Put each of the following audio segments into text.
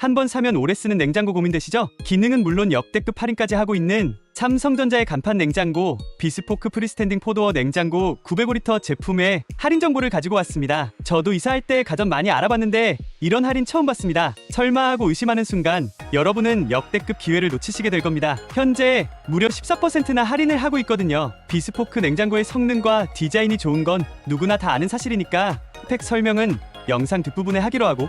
한 번 사면 오래 쓰는 냉장고 고민되시죠? 기능은 물론 역대급 할인까지 하고 있는 삼성전자의 간판 냉장고 비스포크 프리스탠딩 포도어 냉장고 905리터 제품의 할인 정보를 가지고 왔습니다. 저도 이사할 때 가전 많이 알아봤는데 이런 할인 처음 봤습니다. 설마 하고 의심하는 순간 여러분은 역대급 기회를 놓치시게 될 겁니다. 현재 무려 14%나 할인을 하고 있거든요. 비스포크 냉장고의 성능과 디자인이 좋은 건 누구나 다 아는 사실이니까 팩 설명은 영상 뒷부분에 하기로 하고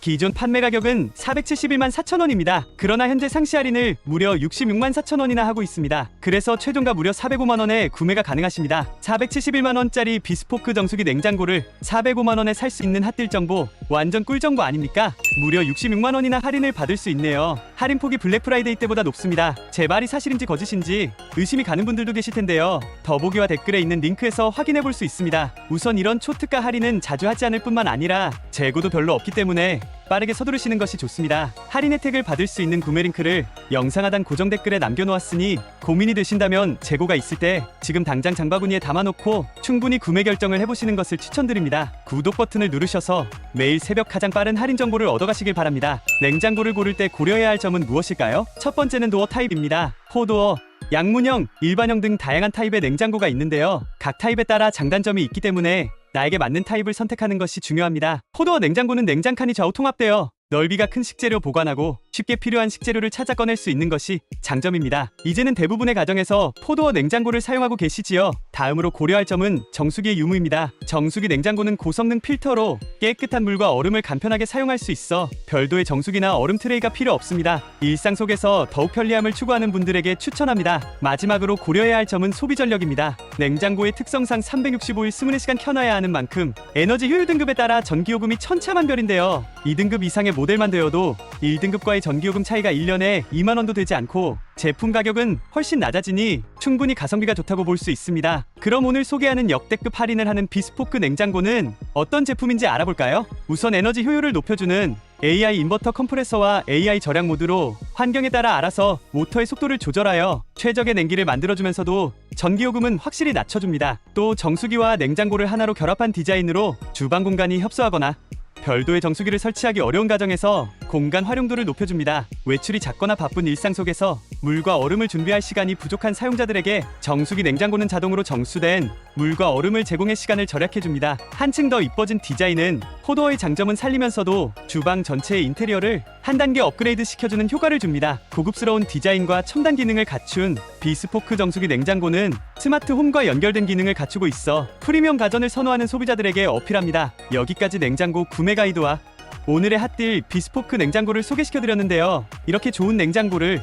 기존 판매 가격은 471만 4천 원입니다. 그러나 현재 상시 할인을 무려 66만 4천 원이나 하고 있습니다. 그래서 최종가 무려 405만 원에 구매가 가능하십니다. 471만 원짜리 비스포크 정수기 냉장고를 405만 원에 살 수 있는 핫딜 정보 완전 꿀 정보 아닙니까? 무려 66만 원이나 할인을 받을 수 있네요. 할인 폭이 블랙 프라이데이 때보다 높습니다. 제 말이 사실인지 거짓인지 의심이 가는 분들도 계실 텐데요. 더보기와 댓글에 있는 링크에서 확인해 볼 수 있습니다. 우선 이런 초특가 할인은 자주 하지 않을 뿐만 아니라 재고도 별로 없기 때문에 빠르게 서두르시는 것이 좋습니다. 할인 혜택을 받을 수 있는 구매 링크를 영상 하단 고정 댓글에 남겨놓았으니 고민이 되신다면 재고가 있을 때 지금 당장 장바구니에 담아놓고 충분히 구매 결정을 해보시는 것을 추천드립니다. 구독 버튼을 누르셔서 매일 새벽 가장 빠른 할인 정보를 얻어가시길 바랍니다. 냉장고를 고를 때 고려해야 할 점은 무엇일까요? 첫 번째는 도어 타입입니다. 포도어, 양문형, 일반형 등 다양한 타입의 냉장고가 있는데요. 각 타입에 따라 장단점이 있기 때문에 나에게 맞는 타입을 선택하는 것이 중요합니다. 포도어 냉장고는 냉장칸이 좌우 통합되어 넓이가 큰 식재료 보관하고 쉽게 필요한 식재료를 찾아 꺼낼 수 있는 것이 장점입니다. 이제는 대부분의 가정에서 포도어 냉장고를 사용하고 계시지요. 다음으로 고려할 점은 정수기의 유무입니다. 정수기 냉장고는 고성능 필터로 깨끗한 물과 얼음을 간편하게 사용할 수 있어 별도의 정수기나 얼음 트레이가 필요 없습니다. 일상 속에서 더욱 편리함을 추구하는 분들에게 추천합니다. 마지막으로 고려해야 할 점은 소비 전력입니다. 냉장고의 특성상 365일 24시간 켜놔야 하는 만큼 에너지 효율 등급에 따라 전기요금이 천차만별인데요. 2등급 이상의 모델만 되어도 1등급과의 전기요금 차이가 1년에 2만 원도 되지 않고 제품 가격은 훨씬 낮아지니 충분히 가성비가 좋다고 볼 수 있습니다. 그럼 오늘 소개하는 역대급 할인을 하는 비스포크 냉장고는 어떤 제품인지 알아볼까요? 우선 에너지 효율을 높여주는 AI 인버터 컴프레서와 AI 절약 모드로 환경에 따라 알아서 모터의 속도를 조절하여 최적의 냉기를 만들어주면서도 전기요금은 확실히 낮춰줍니다. 또 정수기와 냉장고를 하나로 결합한 디자인으로 주방 공간이 협소하거나 별도의 정수기를 설치하기 어려운 가정에서 공간 활용도를 높여줍니다. 외출이 작거나 바쁜 일상 속에서 물과 얼음을 준비할 시간이 부족한 사용자들에게 정수기 냉장고는 자동으로 정수된 물과 얼음을 제공해 시간을 절약해줍니다. 한층 더 이뻐진 디자인은 포도어의 장점은 살리면서도 주방 전체의 인테리어를 한 단계 업그레이드 시켜주는 효과를 줍니다. 고급스러운 디자인과 첨단 기능을 갖춘 비스포크 정수기 냉장고는 스마트 홈과 연결된 기능을 갖추고 있어 프리미엄 가전을 선호하는 소비자들에게 어필합니다. 여기까지 냉장고 구매 가이드와 오늘의 핫딜 비스포크 냉장고를 소개시켜드렸는데요. 이렇게 좋은 냉장고를